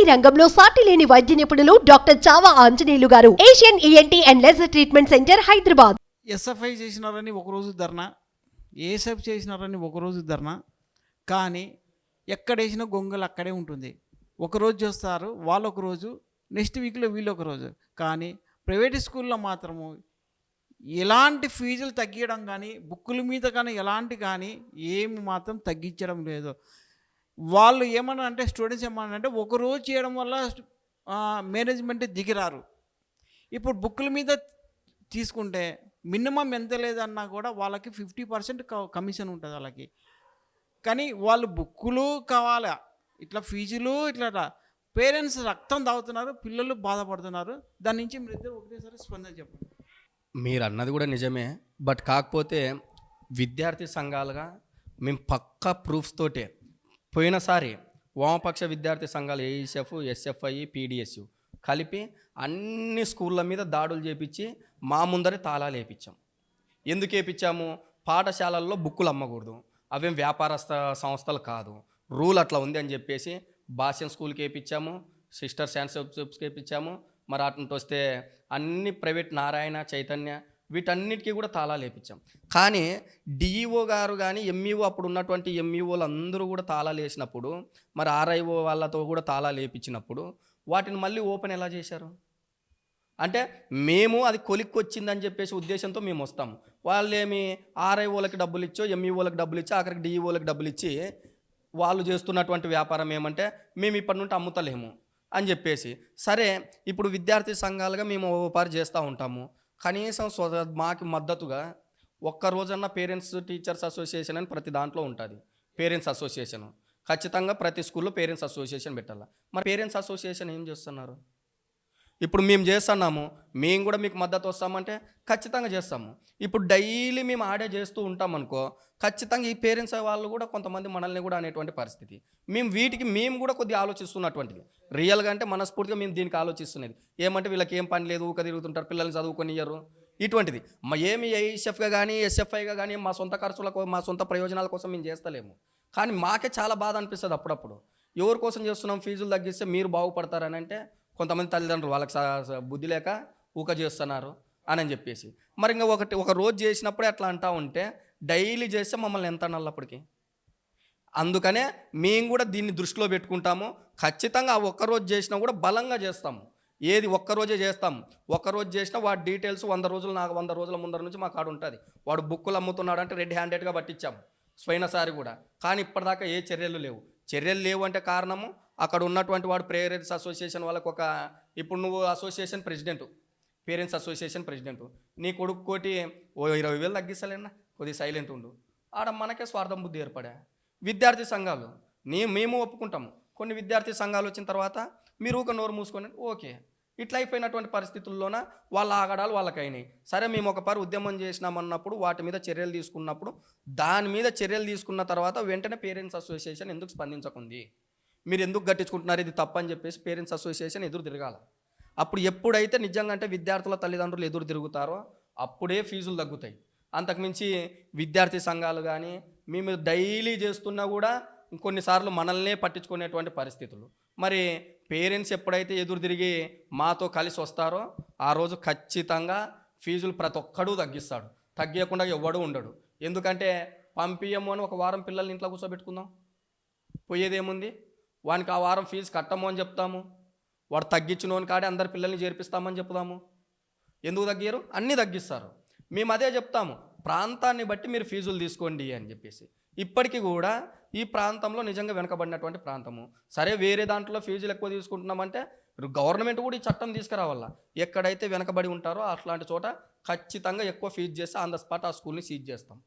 ENT రంగంలో సాటి లేని వైద్య నిపుణులు డాక్టర్ చావా ఆంజనేయులు గారు. Asian ENT and laser treatment centre Hyderabad. SFI చేసినారని ఒకరోజు ధర్నా. ఏఎస్ఎఫ్ చేసినారని ఒకరోజు ధర్నా. కానీ ఎక్కడ వేసిన గొంగలు అక్కడే ఉంటుంది. ఒకరోజు చేస్తారు వాళ్ళు ఒక రోజు నెక్స్ట్ వీక్లో వీళ్ళు ఒక రోజు. కానీ ప్రైవేట్ స్కూల్లో మాత్రము ఎలాంటి ఫీజులు తగ్గించడం కానీ బుక్కుల మీద కానీ ఎలాంటి కానీ ఏమి మాత్రం తగ్గించడం లేదు. వాళ్ళు ఏమన్నా అంటే స్టూడెంట్స్ ఏమన్నా అంటే ఒకరోజు చేయడం వల్ల మేనేజ్మెంట్ దిగిరారు. ఇప్పుడు బుక్కుల మీద తీసుకుంటే మినిమం ఎంత లేదన్నా కూడా వాళ్ళకి ఫిఫ్టీ పర్సెంట్ కమిషన్ ఉంటుంది వాళ్ళకి. కానీ వాళ్ళు బుక్కులు కావాలా ఇట్లా ఫీజులు ఇట్లా పేరెంట్స్ రక్తం తాగుతున్నారు పిల్లలు బాధపడుతున్నారు. దాని నుంచి మీరు ఇద్దరు ఒకటేసారి స్పందన చెప్పండి. మీరు అన్నది కూడా నిజమే. బట్ కాకపోతే విద్యార్థి సంఘాలుగా మేము పక్కా ప్రూఫ్స్ తోటే పోయినసారి వామపక్ష విద్యార్థి సంఘాలు ఏఈసెఫ్ ఎస్ఎఫ్ఐ పీడిఎస్యు కలిపి అన్ని స్కూళ్ళ మీద దాడులు చేపించి మా ముందరే తాళాలు వేయించాం ఎందుకు వేయించాము పాఠశాలల్లో బుక్కులు అమ్మకూడదు. అవేం వ్యాపారస్థ సంస్థలు కాదు. రూల్ అట్లా ఉంది అని చెప్పేసి భాష్యం స్కూల్కి వేయించాము సిస్టర్ శాన్స్ సబ్స్కి వేయించాము మరి అటు వస్తే అన్ని ప్రైవేట్ నారాయణ చైతన్య వీటన్నిటికీ కూడా తాళాలు లేపించాం కానీ డిఈఓ గారు కానీ ఎంఈఓ అప్పుడు ఉన్నటువంటి ఎంఈఓలు అందరూ కూడా తాళాలు వేసినప్పుడు మరి ఆర్ఐఓ వాళ్ళతో కూడా తాళాలు లేపించినప్పుడు వాటిని మళ్ళీ ఓపెన్ ఎలా చేశారు? అంటే మేము అది కొలిక్కి వచ్చిందని చెప్పేసి ఉద్దేశంతో మేము వస్తాం. వాళ్ళేమి ఆర్ఐఓలకి డబ్బులు ఇచ్చో ఎంఈఓలకు డబ్బులు ఇచ్చి ఆఖరికి డిఈఓలకు డబ్బులు ఇచ్చి వాళ్ళు చేస్తున్నటువంటి వ్యాపారం ఏమంటే మేము ఇప్పటి నుండి అమ్ముతలేము అని చెప్పేసి. సరే ఇప్పుడు విద్యార్థి సంఘాలుగా మేము ఓ చేస్తూ ఉంటాము. కనీసం మాకు మద్దతుగా ఒక్క రోజన్నా పేరెంట్స్ టీచర్స్ అసోసియేషన్ అని ప్రతి దాంట్లో ఉంటుంది. Parents association. ఖచ్చితంగా ప్రతి స్కూల్లో పేరెంట్స్ అసోసియేషన్ పెట్టాలి. మరి పేరెంట్స్ అసోసియేషన్ ఏం చేస్తున్నారు? ఇప్పుడు మేము చేస్తున్నాము మేము కూడా మీకు మద్దతు వస్తామంటే ఖచ్చితంగా చేస్తాము. ఇప్పుడు డైలీ మేము ఆడే చేస్తూ ఉంటాం అనుకో ఖచ్చితంగా ఈ పేరెంట్స్ వాళ్ళు కూడా కొంతమంది మనల్ని కూడా అనేటువంటి పరిస్థితి. మేము వీటికి మేము కూడా కొద్దిగా ఆలోచిస్తున్నటువంటిది. రియల్గా అంటే మనస్ఫూర్తిగా మేము దీనికి ఆలోచిస్తున్నది. ఏమంటే వీళ్ళకి ఏం పని లేదు ఊక తిరుగుతుంటారు పిల్లల్ని చదువుకొనియ్యరు. ఇటువంటిది. మా ఏమి ఏఎస్ఎఫ్గా కానీ ఎస్ఎఫ్ఐగా కానీ మా సొంత ఖర్చుల మా సొంత ప్రయోజనాల కోసం మేము చేస్తలేము. కానీ మాకే చాలా బాధ అనిపిస్తుంది అప్పుడప్పుడు. ఎవరి కోసం చేస్తున్నాం ఫీజులు తగ్గిస్తే మీరు బాగుపడతారని అంటే కొంతమంది తల్లిదండ్రులు వాళ్ళకి బుద్ధి లేక ఊక చేస్తున్నారు అని చెప్పేసి. మరి ఇంకా ఒకటి ఒక రోజు చేసినప్పుడే అట్లా అంటా ఉంటే డైలీ చేస్తే మమ్మల్ని ఎంత అన్నప్పటికీ అందుకనే మేము కూడా దీన్ని దృష్టిలో పెట్టుకుంటాము. ఖచ్చితంగా ఆ ఒక్కరోజు చేసినా కూడా బలంగా చేస్తాము. ఏది ఒక్కరోజే చేస్తాం. ఒక్కరోజు చేసినా వాడి డీటెయిల్స్ వంద రోజులు నాకు వంద రోజుల ముందర నుంచి మా కాడ ఉంటుంది. వాడు బుక్కులు అమ్ముతున్నాడు అంటే రెడ్ హ్యాండెడ్గా పట్టించాము పోయినసారి కూడా. కానీ ఇప్పటిదాకా ఏ చర్యలు లేవు. చర్యలు లేవు అంటే కారణము? అక్కడ ఉన్నటువంటి వాడు ప్రేరెంట్స్ అసోసియేషన్ వాళ్ళకు ఒక ఇప్పుడు నువ్వు association president parents association president నీ కొడుకు కోటి ఓ ఇరవై వేలు తగ్గిస్తలేనా? కొద్దిగా సైలెంట్ ఉండు. ఆడ మనకే స్వార్థం బుద్ధి ఏర్పడా. విద్యార్థి సంఘాలు నీ మేము ఒప్పుకుంటాము. కొన్ని విద్యార్థి సంఘాలు వచ్చిన తర్వాత మీరు ఒక నోరు మూసుకొని ఓకే. ఇట్లా అయిపోయినటువంటి పరిస్థితుల్లోన వాళ్ళ ఆగడాలు వాళ్ళకైనాయి. సరే మేము ఒక పరి ఉద్యమం చేసినామన్నప్పుడు వాటి మీద చర్యలు తీసుకున్నప్పుడు దాని మీద చర్యలు తీసుకున్న తర్వాత వెంటనే పేరెంట్స్ అసోసియేషన్ ఎందుకు స్పందించకుంది? మీరు ఎందుకు గట్టించుకుంటున్నారు? ఇది తప్పని చెప్పేసి పేరెంట్స్ అసోసియేషన్ ఎదురు తిరగాల. అప్పుడు ఎప్పుడైతే నిజంగా అంటే విద్యార్థుల తల్లిదండ్రులు ఎదురు తిరుగుతారో అప్పుడే ఫీజులు తగ్గుతాయి. అంతకుమించి విద్యార్థి సంఘాలు కానీ మేము డైలీ చేస్తున్నా కూడా కొన్నిసార్లు మనల్నే పట్టించుకునేటువంటి పరిస్థితులు. మరి పేరెంట్స్ ఎప్పుడైతే ఎదురు తిరిగి మాతో కలిసి వస్తారో ఆ రోజు ఖచ్చితంగా ఫీజులు ప్రతి ఒక్కడూ తగ్గిస్తాడు. తగ్గకుండా ఎవ్వడూ ఉండడు. ఎందుకంటే పంపియము అని ఒక వారం పిల్లల్ని ఇంట్లో కూర్చోబెట్టుకుందాం. పోయేదేముంది? వానికి ఆ వారం ఫీజు కట్టము అని చెప్తాము. వాడు తగ్గించినోని కాడే అందరి పిల్లల్ని చేర్పిస్తామని చెప్తాము. ఎందుకు తగ్గారు అన్నీ తగ్గిస్తారు. మేము అదే చెప్తాము. ప్రాంతాన్ని బట్టి మీరు ఫీజులు తీసుకోండి అని చెప్పేసి. ఇప్పటికీ కూడా ఈ ప్రాంతంలో నిజంగా వెనకబడినటువంటి ప్రాంతము. సరే వేరే దాంట్లో ఫీజులు ఎక్కువ తీసుకుంటున్నామంటే గవర్నమెంట్ కూడా ఈ చట్టం తీసుకురావాల? ఎక్కడైతే వెనకబడి ఉంటారో అట్లాంటి చోట ఖచ్చితంగా ఎక్కువ ఫీజు చేస్తే ఆన్ ద స్పాట్ ఆ స్కూల్ని సీజ్ చేస్తాం.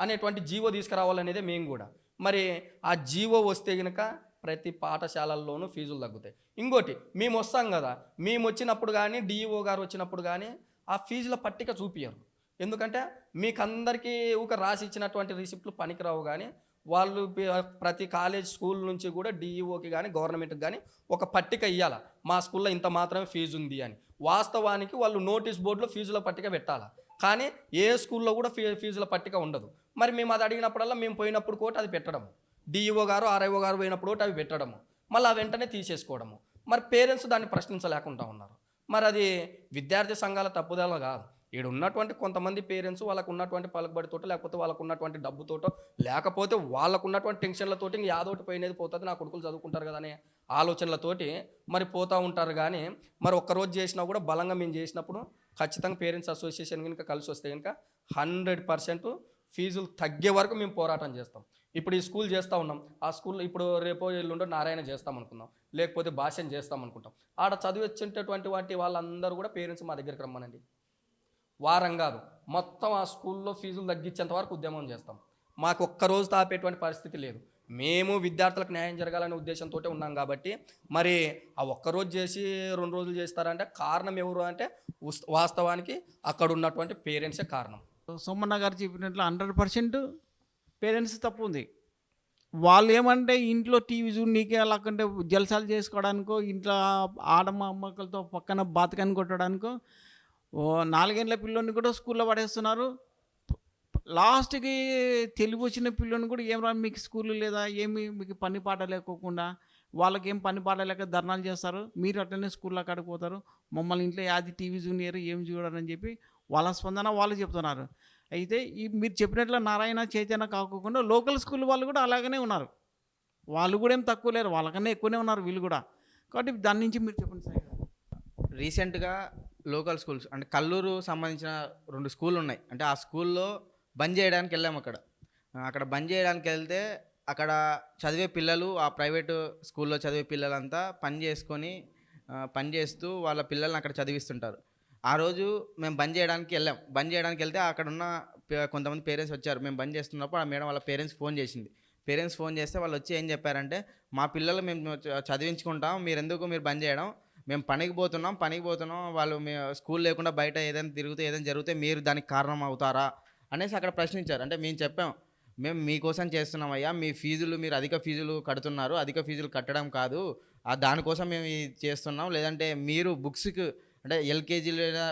అనేటువంటి జీవో తీసుకురావాలనేదే మేము కూడా. మరి ఆ జీవో వస్తే కనుక ప్రతి పాఠశాలల్లోనూ ఫీజులు తగ్గుతాయి. ఇంకోటి మేము వస్తాం కదా. మేము వచ్చినప్పుడు కానీ డిఈఓ గారు వచ్చినప్పుడు కానీ ఆ ఫీజుల పట్టిక చూపించరు ఎందుకంటే మీకు అందరికీ ఒక రాసి ఇచ్చినటువంటి రిసిప్ట్లు పనికిరావు కానీ వాళ్ళు ప్రతి కాలేజ్ స్కూల్ నుంచి కూడా డిఈఓకి కానీ గవర్నమెంట్కి కానీ ఒక పట్టిక ఇవ్వాలి మా స్కూల్లో ఇంత మాత్రమే ఫీజు ఉంది అని. వాస్తవానికి వాళ్ళు నోటీస్ బోర్డులో ఫీజుల పట్టిక పెట్టాలి. కానీ ఏ స్కూల్లో కూడా ఫీ ఫీజుల పట్టిక ఉండదు. మరి మేము అది అడిగినప్పుడల్లా మేము పోయినప్పుడు కోటి అది పెట్టడము. డిఈఓ గారు ఆర్ఐఓ గారు పోయినప్పుడు ఒకటి అవి పెట్టడము. మళ్ళీ ఆ వెంటనే తీసేసుకోవడము. మరి పేరెంట్స్ దాన్ని ప్రశ్నించలేకుండా ఉన్నారు. మరి అది విద్యార్థి సంఘాల తప్పుదల కాదు. ఇక్కడ ఉన్నటువంటి కొంతమంది పేరెంట్స్ వాళ్ళకు ఉన్నటువంటి పలుకుబడితోటో లేకపోతే వాళ్ళకు ఉన్నటువంటి డబ్బుతోటో లేకపోతే వాళ్ళకు ఉన్నటువంటి టెన్షన్లతోటి ఇంక యాదోటి పోయినది పోతుంది నా కొడుకులు చదువుకుంటారు కదా అనే ఆలోచనలతోటి మరి పోతూ ఉంటారు కానీ మరి ఒక్కరోజు చేసినా కూడా బలంగా మేము చేసినప్పుడు ఖచ్చితంగా పేరెంట్స్ అసోసియేషన్ కనుక కలిసి వస్తే కనుక హండ్రెడ్ పర్సెంట్ ఫీజులు తగ్గే వరకు మేము పోరాటం చేస్తాం. ఇప్పుడు ఈ స్కూల్ చేస్తూ ఉన్నాం. ఆ స్కూల్ ఇప్పుడు రేపో ఎల్లుండో నారాయణ చేస్తాం అనుకుందాం. లేకపోతే భాష్యం చేస్తాం అనుకుంటాం. ఆడ చదివించేటటువంటి వాటి వాళ్ళందరూ కూడా పేరెంట్స్ మా దగ్గరికి రమ్మనండి. వారం కాదు. మొత్తం ఆ స్కూల్లో ఫీజులు తగ్గించేంత వరకు ఉద్యమం చేస్తాం. మాకు ఒక్క రోజు తాపేటువంటి పరిస్థితి లేదు. మేము విద్యార్థులకు న్యాయం జరగాలనే ఉద్దేశంతో ఉన్నాం కాబట్టి మరి ఆ ఒక్కరోజు చేసి రెండు రోజులు చేస్తారంటే కారణం ఎవరు అంటే వాస్తవానికి అక్కడ ఉన్నటువంటి పేరెంట్సే కారణం. సోమన్న గారు చెప్పినట్లు హండ్రెడ్ పర్సెంట్ పేరెంట్స్ తప్పు ఉంది. వాళ్ళు ఏమంటే ఇంట్లో టీవీ చూడు నీకే లేకుంటే జలసాలు చేసుకోవడానికో ఇంట్లో ఆడమ్మ అమ్మకలతో పక్కన బాతకాన్ని కొట్టడానికో ఓ నాలుగేళ్ళ పిల్లోని కూడా స్కూల్లో పడేస్తున్నారు. లాస్ట్కి తెలివి వచ్చిన పిల్లోని కూడా ఏం రా మీకు స్కూల్ లేదా? ఏమి మీకు పని పాట లేకోకుండా వాళ్ళకి ఏం పని పాట లేక ధర్నాలు చేస్తారు? మీరు అట్లనే స్కూల్లో కాడికి పోతారు. మమ్మల్ని ఇంట్లో యాది టీవీ జూనియర్ ఏం చూడరని చెప్పి వాళ్ళ స్పందన వాళ్ళు చెప్తున్నారు. అయితే ఈ మీరు చెప్పినట్లు నారాయణ చైతన్య కాకుండా లోకల్ స్కూల్ వాళ్ళు కూడా అలాగనే ఉన్నారు. వాళ్ళు కూడా ఏం తక్కువ లేరు. వాళ్ళకన్నా ఎక్కువనే ఉన్నారు వీళ్ళు కూడా. కాబట్టి దాని నుంచి మీరు చెప్పండి సార్. రీసెంట్గా లోకల్ స్కూల్స్. అంటే కల్లూరు సంబంధించిన రెండు స్కూల్ ఉన్నాయి అంటే ఆ స్కూల్లో బంద్ చేయడానికి వెళ్ళాము అక్కడ. అక్కడ బంద్ చేయడానికి వెళ్తే అక్కడ చదివే పిల్లలు ఆ ప్రైవేటు స్కూల్లో చదివే పిల్లలంతా పని చేసుకొని పని చేస్తూ వాళ్ళ పిల్లల్ని అక్కడ చదివిస్తుంటారు. ఆ రోజు మేము బంద్ చేయడానికి వెళ్ళాం. బంద్ చేయడానికి వెళ్తే అక్కడ ఉన్న పే- కొంతమంది పేరెంట్స్ వచ్చారు. మేము బంద్ చేస్తున్నప్పుడు ఆ మేడం వాళ్ళ పేరెంట్స్ ఫోన్ చేసింది. పేరెంట్స్ ఫోన్ చేస్తే వాళ్ళు వచ్చి ఏం చెప్పారంటే మా పిల్లలు మేము చదివించుకుంటాం. మీరు ఎందుకు మీరు బంద్ చేయడం? మేము పనికి పోతున్నాం పనికి పోతున్నాం వాళ్ళు మే స్కూల్ లేకుండా బయట ఏదైనా తిరిగితే ఏదైనా జరిగితే మీరు దానికి కారణం అవుతారా? అనేసి అక్కడ ప్రశ్నించారు. అంటే మేము చెప్పాం మేము మీకోసం చేస్తున్నాం అయ్యా మీ ఫీజులు మీరు అధిక ఫీజులు కడుతున్నారు అధిక ఫీజులు కట్టడం కాదు దానికోసం మేము చేస్తున్నాం. లేదంటే మీరు బుక్స్కి అంటే ఎల్కేజీ లేదా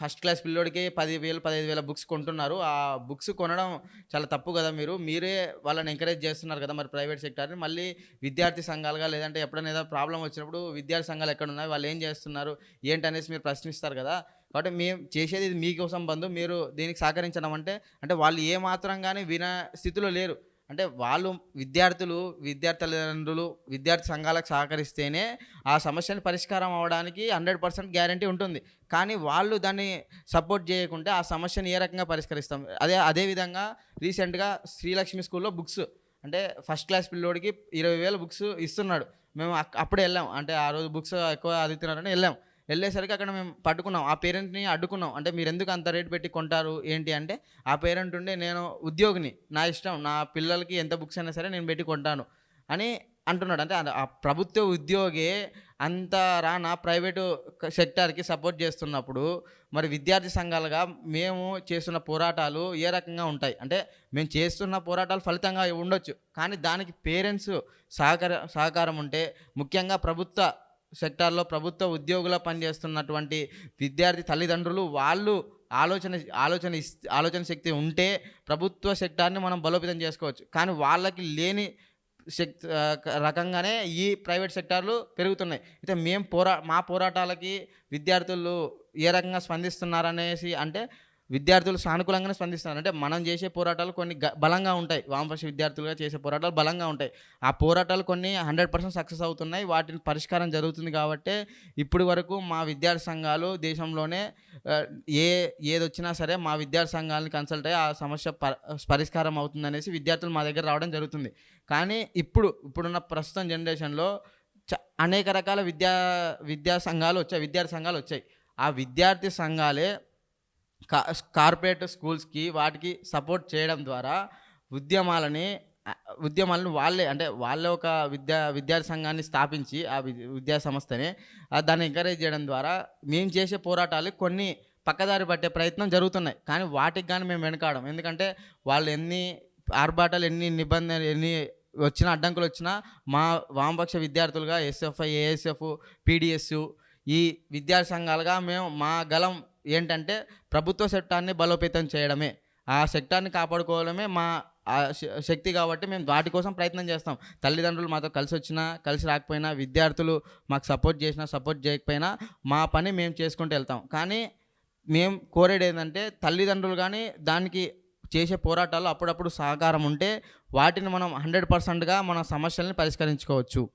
ఫస్ట్ క్లాస్ పిల్లోడికి పది వేలు పదిహేను వేల బుక్స్ కొంటున్నారు. ఆ బుక్స్ కొనడం చాలా తప్పు కదా మీరు. మీరే వాళ్ళని ఎంకరేజ్ చేస్తున్నారు కదా మరి ప్రైవేట్ సెక్టార్ని. మళ్ళీ విద్యార్థి సంఘాలుగా లేదంటే ఎప్పుడైనా ఏదైనా ప్రాబ్లం వచ్చినప్పుడు విద్యార్థి సంఘాలు ఎక్కడ ఉన్నాయి వాళ్ళు ఏం చేస్తున్నారు? ఏంటనేసి మీరు ప్రశ్నిస్తారు కదా. కాబట్టి మేము చేసేది ఇది మీకోసం బంధు. మీరు దీనికి సహకరించడం అంటే అంటే వాళ్ళు ఏ మాత్రం కానీ విన స్థితిలో లేరు. అంటే వాళ్ళు విద్యార్థులు విద్యార్థి తల్లిదండ్రులు విద్యార్థి సంఘాలకు సహకరిస్తేనే ఆ సమస్యను పరిష్కారం అవడానికి హండ్రెడ్ పర్సెంట్ గ్యారంటీ ఉంటుంది. కానీ వాళ్ళు దాన్ని సపోర్ట్ చేయకుంటే ఆ సమస్యను ఏ రకంగా పరిష్కరిస్తాం? అదే అదేవిధంగా రీసెంట్గా శ్రీలక్ష్మి స్కూల్లో బుక్స్ అంటే ఫస్ట్ క్లాస్ పిల్లోడికి ఇరవై వేల బుక్స్ ఇస్తున్నాడు. మేము అప్పుడే వెళ్ళాం. అంటే ఆ రోజు బుక్స్ ఎక్కువ అదుగుతున్నారని వెళ్ళాం. వెళ్ళేసరికి అక్కడ మేము పట్టుకున్నాం ఆ పేరెంట్ని అడ్డుకున్నాం. అంటే మీరు ఎందుకు అంత రేట్ పెట్టి కొంటారు? ఏంటి అంటే ఆ పేరెంట్ ఉండే నేను ఉద్యోగిని. నా ఇష్టం. నా పిల్లలకి ఎంత బుక్స్ అయినా సరే నేను పెట్టి కొంటాను అని అంటున్నాడు. అంటే ఆ- ఆ ప్రభుత్వ ఉద్యోగి అంత రానా ప్రైవేటు సెక్టార్కి సపోర్ట్ చేస్తున్నప్పుడు మరి విద్యార్థి సంఘాలుగా మేము చేస్తున్న పోరాటాలు ఏ రకంగా ఉంటాయి? అంటే మేము చేస్తున్న పోరాటాలు ఫలితంగా ఉండొచ్చు. కానీ దానికి పేరెంట్స్ సహకార సహకారం ఉంటే ముఖ్యంగా ప్రభుత్వ సెక్టార్లో ప్రభుత్వ ఉద్యోగుల పనిచేస్తున్నటువంటి విద్యార్థి తల్లిదండ్రులు వాళ్ళు ఆలోచన ఆలోచన ఇస్- ఆలోచన శక్తి ఉంటే ప్రభుత్వ సెక్టార్ని మనం బలోపేతం చేసుకోవచ్చు. కానీ వాళ్ళకి లేని శక్తి రకంగానే ఈ ప్రైవేట్ సెక్టార్లు పెరుగుతున్నాయి. అయితే మేము పోరా మా పోరాటాలకి విద్యార్థులు ఏ రకంగా స్పందిస్తున్నారనేసి అంటే విద్యార్థులు సానుకూలంగానే స్పందిస్తున్నారు. అంటే మనం చేసే పోరాటాలు కొన్ని గ- బలంగా ఉంటాయి. వామపక్ష విద్యార్థులుగా చేసే పోరాటాలు బలంగా ఉంటాయి. ఆ పోరాటాలు కొన్ని హండ్రెడ్ పర్సెంట్ సక్సెస్ అవుతున్నాయి. వాటిని పరిష్కారం జరుగుతుంది కాబట్టి ఇప్పటి వరకు మా విద్యార్థి సంఘాలు దేశంలోనే ఏ ఏది వచ్చినా సరే మా విద్యార్థి సంఘాలను కన్సల్ట్ అయ్యి ఆ సమస్య ప- పరిష్కారం అవుతుందనేసి విద్యార్థులు మా దగ్గర రావడం జరుగుతుంది. కానీ ఇప్పుడు ఇప్పుడున్న ప్రస్తుతం జనరేషన్లో చ అనేక రకాల విద్యా విద్యా సంఘాలు వచ్చాయి. విద్యార్థి సంఘాలు వచ్చాయి. ఆ విద్యార్థి సంఘాలే కార్పొరేట్ స్కూల్స్కి వాటికి సపోర్ట్ చేయడం ద్వారా ఉద్యమాలని ఉద్యమాలను వాళ్ళే అంటే వాళ్ళే ఒక విద్యా విద్యార్థి సంఘాన్ని స్థాపించి ఆ వి- విద్యా సంస్థని దాన్ని ఎంకరేజ్ చేయడం ద్వారా మేము చేసే పోరాటాలు కొన్ని పక్కదారి పట్టే ప్రయత్నం జరుగుతున్నాయి. కానీ వాటికి కానీ మేము వెనకాడం. ఎందుకంటే వాళ్ళు ఎన్ని ఆర్భాటాలు ఎన్ని నిబంధనలు ఎన్ని వచ్చిన అడ్డంకులు వచ్చినా మా వామపక్ష విద్యార్థులుగా ఎస్ఎఫ్ఐ ఏఎస్ఎఫ్ పీడిఎస్ ఈ విద్యార్థి సంఘాలుగా మేము మా గలం ఏంటంటే ప్రభుత్వ చట్టాన్ని బలోపేతం చేయడమే. ఆ చట్టాన్ని కాపాడుకోవడమే మా శ- శక్తి కాబట్టి మేము వాటి కోసం ప్రయత్నం చేస్తాం. తల్లిదండ్రులు మాతో కలిసి వచ్చినా కలిసి రాకపోయినా విద్యార్థులు మాకు సపోర్ట్ చేసినా సపోర్ట్ చేయకపోయినా మా పని మేము చేసుకుంటూ వెళ్తాం. కానీ మేము కోరేది ఏంటంటే తల్లిదండ్రులు కానీ దానికి చేసే పోరాటాలు అప్పుడప్పుడు సహకారం ఉంటే వాటిని మనం హండ్రెడ్ పర్సెంట్గా మన సమస్యల్ని పరిష్కరించుకోవచ్చు.